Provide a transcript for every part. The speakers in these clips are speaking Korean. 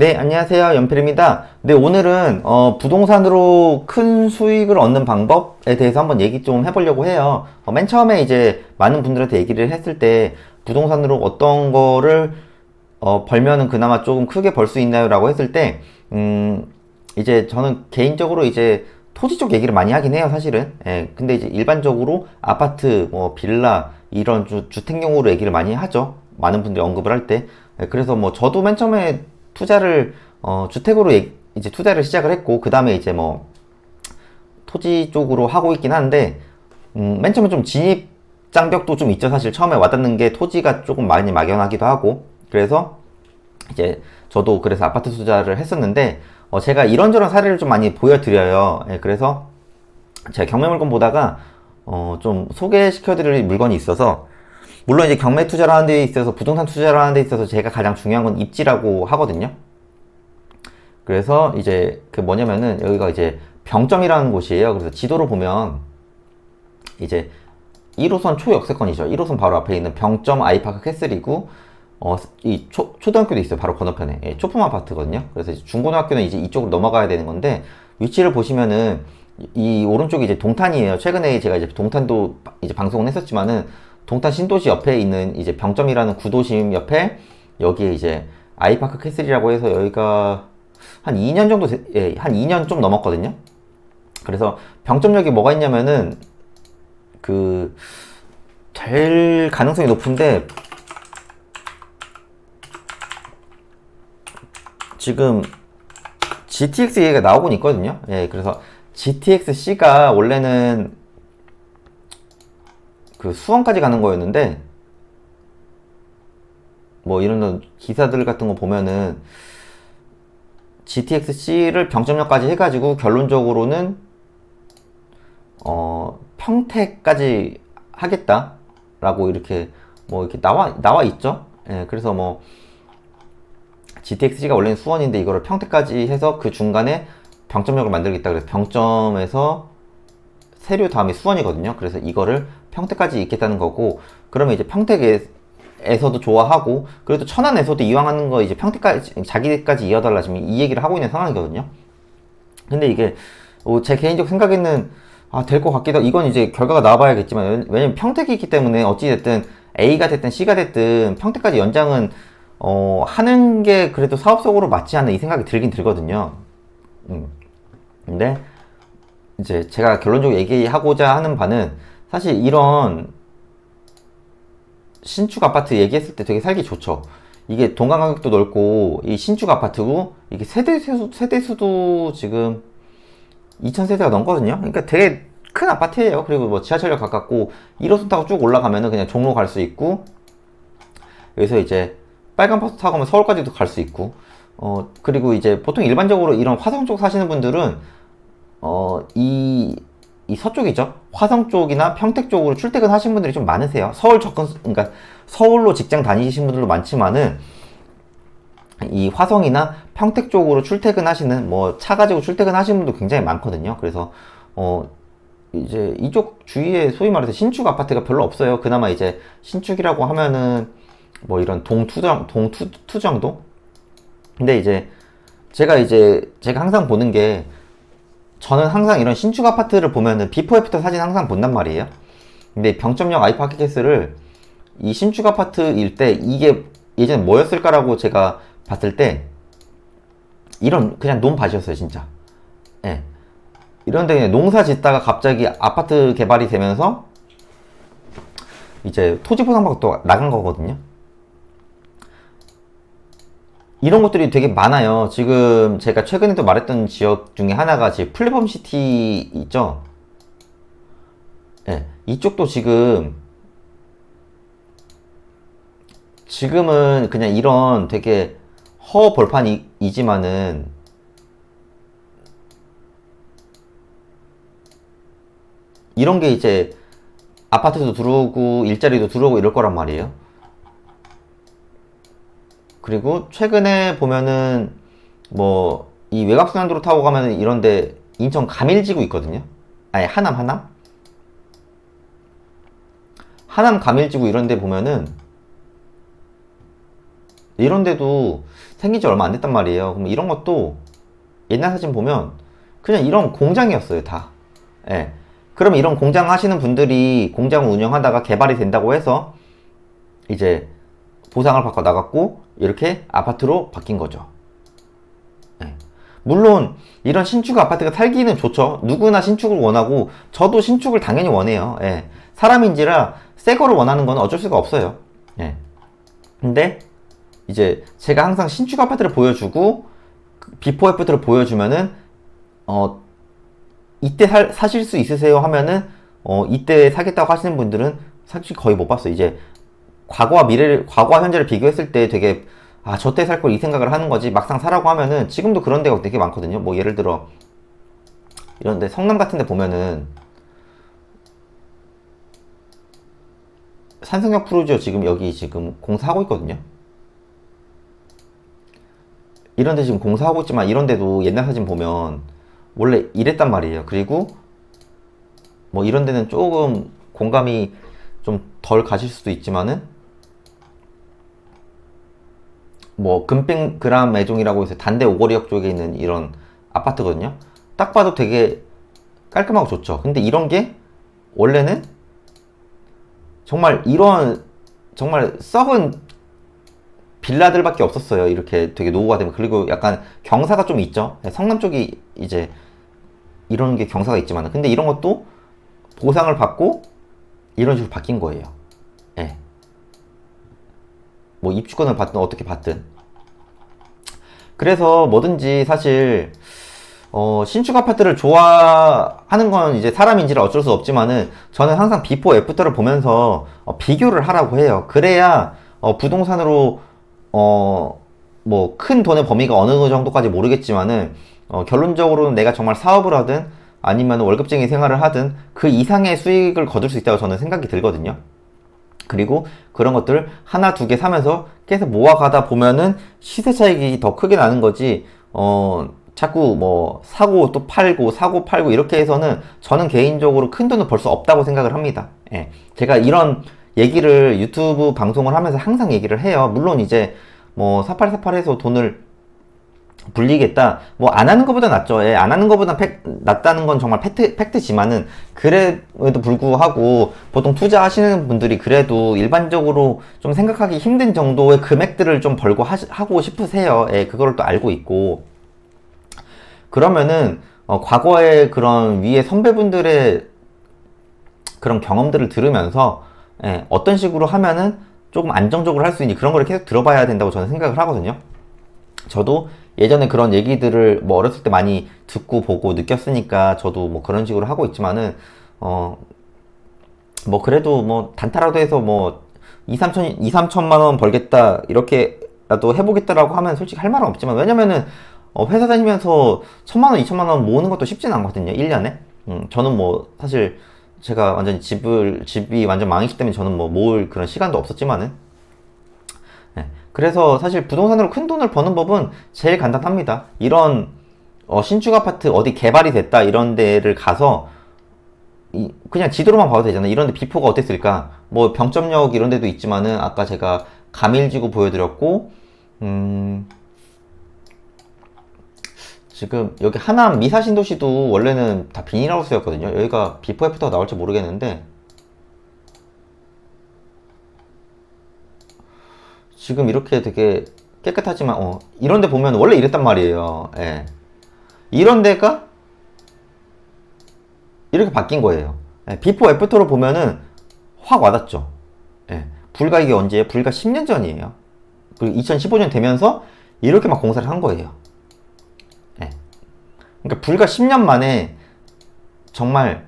네, 안녕하세요. 연필입니다. 네, 오늘은 어, 부동산으로 큰 수익을 얻는 방법에 대해서 한번 얘기 좀 해보려고 해요. 어, 맨 처음에 이제 많은 분들한테 얘기를 했을 때 부동산으로 어떤 거를 어, 벌면은 그나마 조금 크게 벌 수 있나요? 라고 했을 때, 음, 이제 저는 개인적으로 이제 토지 쪽 얘기를 많이 하긴 해요, 사실은. 예, 근데 이제 일반적으로 아파트, 뭐, 빌라, 이런 주, 주택용으로 얘기를 많이 하죠. 많은 분들이 언급을 할 때. 예, 그래서 뭐, 저도 맨 처음에 투자를, 어, 주택으로 얘- 이제 투자를 시작을 했고, 그 다음에 이제 뭐, 토지 쪽으로 하고 있긴 한데, 음, 맨 처음에 좀 진입 장벽도 좀 있죠. 사실 처음에 와닿는 게 토지가 조금 많이 막연하기도 하고, 그래서 이제 저도 그래서 아파트 투자를 했었는데, 어, 제가 이런저런 사례를 좀 많이 보여드려요. 예, 그래서 제가 경매 물건 보다가 어, 좀 소개시켜드릴 물건이 있어서 물론 이제 경매 투자를 하는 데 있어서 부동산 투자를 하는 데 있어서 제가 가장 중요한 건 입지라고 하거든요. 그래서 이제 그 뭐냐면은 여기가 이제 병점이라는 곳이에요. 그래서 지도로 보면 이제 1호선 초역세권이죠. 1호선 바로 앞에 있는 병점 아이파크 캐슬이고 어, 이 초, 초등학교도 있어요. 바로 건너편에. 예, 초품 아파트거든요. 그래서 이제 중고등학교는 이제 이쪽으로 넘어가야 되는 건데, 위치를 보시면은, 이, 이 오른쪽이 이제 동탄이에요. 최근에 제가 이제 동탄도 이제 방송을 했었지만은, 동탄 신도시 옆에 있는 이제 병점이라는 구도심 옆에, 여기에 이제 아이파크 캐슬이라고 해서 여기가 한 2년 정도, 돼- 예, 한 2년 좀 넘었거든요. 그래서 병점역이 뭐가 있냐면은, 그, 될 가능성이 높은데, 지금 GTX 얘기가 나오곤 있거든요. 예, 그래서 GTX-C가 원래는 그 수원까지 가는 거였는데, 뭐 이런 기사들 같은 거 보면은 GTX-C를 병점역까지 해가지고 결론적으로는 어, 평택까지 하겠다라고 이렇게 뭐 이렇게 나와 나와 있죠. 예, 그래서 뭐 GTX-C가 원래는 수원인데 이거를 평택까지 해서 그 중간에 병점역을 만들겠다 그래서 병점에서 세류 다음에 수원이거든요. 그래서 이거를 평택까지 있겠다는 거고 그러면 이제 평택에서도 좋아하고 그래도 천안에서도 이왕 하는 거 이제 평택까지 자기까지 이어달라 지금 이 얘기를 하고 있는 상황이거든요. 근데 이게 어, 제 개인적 생각에는 아, 될 것 같기도 하고 이건 이제 결과가 나와봐야겠지만 왜- 왜냐면 평택이 있기 때문에 어찌 됐든 A가 됐든 C가 됐든 평택까지 연장은 어, 하는 게 그래도 사업적으로 맞지 않나 이 생각이 들긴 들거든요. 음. 근데 이제 제가 결론적으로 얘기하고자 하는 바는 사실 이런 신축 아파트 얘기했을 때 되게 살기 좋죠. 이게 동강 가격도 넓고 이 신축 아파트고 이게 세대 수 세대 수도 지금 2,000세대가 넘거든요. 그러니까 되게 큰 아파트예요. 그리고 뭐 지하철역 가깝고 1호선 타고 쭉 올라가면은 그냥 종로 갈 수 있고 여기서 이제 빨간 버스 타고 가면 서울까지도 갈 수 있고 어 그리고 이제 보통 일반적으로 이런 화성 쪽 사시는 분들은 어이 이 서쪽이죠. 화성 쪽이나 평택 쪽으로 출퇴근 하신 분들이 좀 많으세요. 서울 접근, 그러니까 서울로 직장 다니시는 분들도 많지만은 이 화성이나 평택 쪽으로 출퇴근하시는 뭐 차 가지고 출퇴근하시는 분도 굉장히 많거든요. 그래서 어 이제 이쪽 주위에 소위 말해서 신축 아파트가 별로 없어요. 그나마 이제 신축이라고 하면은 뭐 이런 동투정 동투 정도. 근데 이제 제가 이제 제가 항상 보는 게 저는 항상 이런 신축 아파트를 보면은 비포 애프터 사진 항상 본단 말이에요. 근데 병점역 아이파크캐스를 이 신축 아파트일 때 이게 예전에 뭐였을까라고 제가 봤을 때 이런 그냥 논밭이었어요 진짜. 예. 이런데 그냥 농사 짓다가 갑자기 아파트 개발이 되면서 이제 토지 보상받고 또 나간 거거든요. 이런 것들이 되게 많아요. 지금 제가 최근에도 말했던 지역 중에 하나가 지금 플랫폼 시티 있죠. 예, 이쪽도 지금 지금은 그냥 이런 되게 허 벌판이지만은 이런 게 이제 아파트도 들어오고 일자리도 들어오고 이럴 거란 말이에요. 그리고 최근에 보면은 뭐 이 외곽순환도로 타고 가면은 이런데 인천 가밀지구 있거든요. 아니 하남 하남 하남 가밀지구 이런데 보면은 이런데도 생긴 지 얼마 안 됐단 말이에요. 그럼 이런 것도 옛날 사진 보면 그냥 이런 공장이었어요, 다. 예. 그럼 이런 공장 하시는 분들이 공장을 운영하다가 개발이 된다고 해서 이제 보상을 받고 나갔고 이렇게 아파트로 바뀐 거죠. 예. 물론 이런 신축 아파트가 살기는 좋죠. 누구나 신축을 원하고 저도 신축을 당연히 원해요. 예. 사람인지라 새 거를 원하는 건 어쩔 수가 없어요. 예. 근데 이제 제가 항상 신축 아파트를 보여주고 그 비포 애프터를 보여주면은 어 이때 살, 사실 수 있으세요 하면은 어 이때 사겠다고 하시는 분들은 사실 거의 못 봤어요. 이제 과거와 미래를 과거와 현재를 비교했을 때 되게 아 저때 살 걸 이 생각을 하는 거지 막상 사라고 하면은 지금도 그런 데가 되게 많거든요. 뭐 예를 들어 이런데 성남 같은 데 보면은 산성역 프루지오 지금 여기 지금 공사하고 있거든요. 이런 데 지금 공사하고 있지만 이런 데도 옛날 사진 보면 원래 이랬단 말이에요. 그리고 뭐 이런 데는 조금 공감이 좀 덜 가실 수도 있지만은 뭐 금빛그람 애종이라고 해서 단대 오거리역 쪽에 있는 이런 아파트거든요. 딱 봐도 되게 깔끔하고 좋죠. 근데 이런 게 원래는 정말 이런 정말 썩은 빌라들밖에 없었어요. 이렇게 되게 노후가 되면 그리고 약간 경사가 좀 있죠. 네, 성남 쪽이 이제 이런 게 경사가 있지만 근데 이런 것도 보상을 받고 이런 식으로 바뀐 거예요. 예. 뭐 입주권을 받든 어떻게 받든. 그래서 뭐든지 사실 어, 신축 아파트를 좋아하는 건 이제 사람인지라 어쩔 수 없지만은 저는 항상 비포 애프터를 보면서 어, 비교를 하라고 해요. 그래야 어, 부동산으로 어, 뭐 큰 돈의 범위가 어느 정도까지 모르겠지만은 어, 결론적으로는 내가 정말 사업을 하든 아니면 월급쟁이 생활을 하든 그 이상의 수익을 거둘 수 있다고 저는 생각이 들거든요. 그리고 그런 것들을 하나 두 개 사면서 계속 모아가다 보면은 시세 차익이 더 크게 나는 거지 어 자꾸 뭐 사고 또 팔고 사고 팔고 이렇게 해서는 저는 개인적으로 큰 돈을 벌 수 없다고 생각을 합니다. 예. 제가 이런 얘기를 유튜브 방송을 하면서 항상 얘기를 해요. 물론 이제 뭐 사팔사팔해서 돈을 불리겠다. 뭐 안 하는 것보다 낫죠. 예, 안 하는 것보다 팩, 낫다는 건 정말 팩트, 팩트지만은 그래도 불구하고 보통 투자하시는 분들이 그래도 일반적으로 좀 생각하기 힘든 정도의 금액들을 좀 벌고 하시, 하고 싶으세요. 예, 그거를 또 알고 있고 그러면은 어, 과거에 그런 위에 선배분들의 그런 경험들을 들으면서 예, 어떤 식으로 하면은 조금 안정적으로 할 수 있니 그런 걸 계속 들어봐야 된다고 저는 생각을 하거든요. 저도 예전에 그런 얘기들을 뭐 어렸을 때 많이 듣고 보고 느꼈으니까 저도 뭐 그런 식으로 하고 있지만은 어 뭐 그래도 뭐 단타라도 해서 뭐 2, 3천 2, 3천만 원 벌겠다 이렇게라도 해보겠다라고 하면 솔직히 할 말은 없지만 왜냐면은 어 회사 다니면서 천만 원, 2천만 원 모으는 것도 쉽진 않거든요. 1년에. 음, 저는 뭐 사실 제가 완전히 집을 집이 완전 망했기 때문에 저는 뭐 모을 그런 시간도 없었지만은 네. 그래서 사실 부동산으로 큰 돈을 버는 법은 제일 간단합니다. 이런 어, 신축 아파트 어디 개발이 됐다 이런 데를 가서 이, 그냥 지도로만 봐도 되잖아요. 이런 데 비포가 어땠을까? 뭐 병점역 이런 데도 있지만은 아까 제가 가밀지구 보여드렸고 음 지금 여기 하남 미사신도시도 원래는 다 비닐하우스였거든요. 여기가 비포 애프터가 나올지 모르겠는데 지금 이렇게 되게 깨끗하지만 어, 이런 데 보면 원래 이랬단 말이에요. 예. 이런 데가 이렇게 바뀐 거예요. 예, 비포 애프터로 보면은 확 와닿죠. 예. 불과 이게 언제예요? 불과 10년 전이에요. 그리고 2015년 되면서 이렇게 막 공사를 한 거예요. 예. 그러니까 불과 10년 만에 정말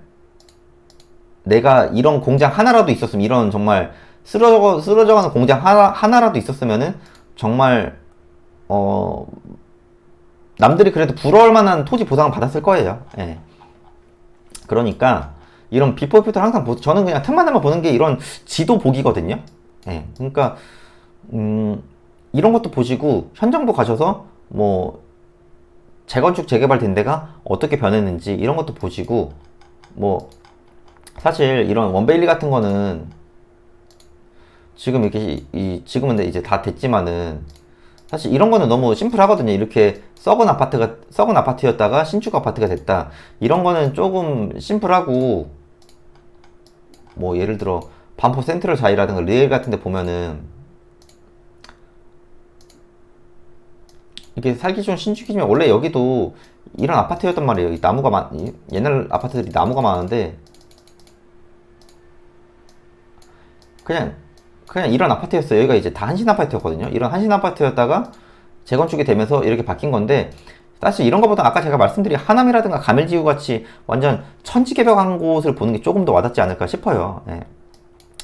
내가 이런 공장 하나라도 있었으면 이런 정말 쓰러져 쓰러져가는 공장 하나 하나라도 있었으면은 정말 어 남들이 그래도 부러울 만한 토지 보상을 받았을 거예요. 예. 그러니까 이런 비포 애프터를 항상 보, 저는 그냥 틈만 나면 보는 게 이런 지도 보기거든요. 예. 그러니까 음 이런 것도 보시고 현장도 가셔서 뭐 재건축 재개발 된 데가 어떻게 변했는지 이런 것도 보시고 뭐 사실 이런 원베일리 같은 거는 지금 이렇게 이, 이- 지금은 이제 다 됐지만은 사실 이런 거는 너무 심플하거든요. 이렇게 썩은 아파트가 썩은 아파트였다가 신축 아파트가 됐다. 이런 거는 조금 심플하고 뭐 예를 들어 반포 센트럴 자이라든가 리엘 같은 데 보면은 이게 살기 좋은 신축이지만 원래 여기도 이런 아파트였단 말이에요. 이 나무가 많, 이 옛날 아파트들이 나무가 많은데 그냥 그냥 이런 아파트였어요. 여기가 이제 다 한신 아파트였거든요. 이런 한신 아파트였다가 재건축이 되면서 이렇게 바뀐 건데 사실 이런 것보다 아까 제가 말씀드린 하남이라든가 가멜지구 같이 완전 천지개벽한 곳을 보는 게 조금 더 와닿지 않을까 싶어요. 예.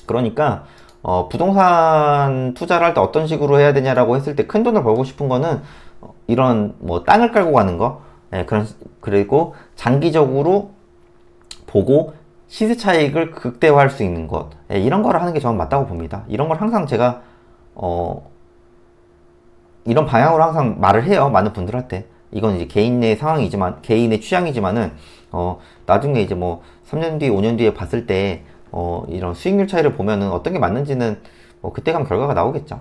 그러니까 어, 부동산 투자를 할 때 어떤 식으로 해야 되냐라고 했을 때 큰 돈을 벌고 싶은 거는 어, 이런 뭐 땅을 깔고 가는 거 예, 그런 그리고 장기적으로 보고 시세 차익을 극대화할 수 있는 것 예, 이런 거를 하는 게 저는 맞다고 봅니다. 이런 걸 항상 제가 어 이런 방향으로 항상 말을 해요. 많은 분들한테. 이건 이제 개인의 상황이지만, 개인의 취향이지만은, 어, 나중에 이제 뭐, 3년 뒤, 5년 뒤에 봤을 때, 어, 이런 수익률 차이를 보면은 어떤 게 맞는지는, 뭐, 그때 가면 결과가 나오겠죠.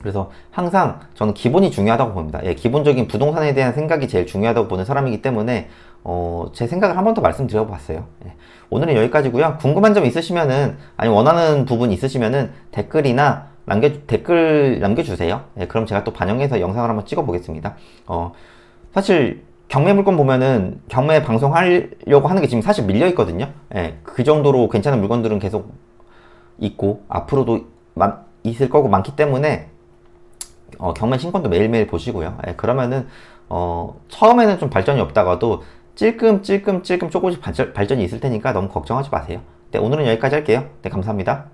그래서 항상 저는 기본이 중요하다고 봅니다. 예, 기본적인 부동산에 대한 생각이 제일 중요하다고 보는 사람이기 때문에, 어, 제 생각을 한 번 더 말씀드려 봤어요. 예. 오늘은 여기까지고요 궁금한 점 있으시면은, 아니, 원하는 부분 있으시면은 댓글이나 남겨, 댓글 남겨주세요. 예, 그럼 제가 또 반영해서 영상을 한번 찍어 보겠습니다. 어, 사실, 경매 물건 보면은 경매 방송하려고 하는 게 지금 사실 밀려 있거든요. 예, 그 정도로 괜찮은 물건들은 계속 있고, 앞으로도 많- 있을 거고 많기 때문에, 어, 경매 신권도 매일매일 보시고요. 예, 그러면은, 어, 처음에는 좀 발전이 없다가도 찔끔 찔끔 찔끔 조금씩 발전, 발전이 있을 테니까 너무 걱정하지 마세요. 네, 오늘은 여기까지 할게요. 네, 감사합니다.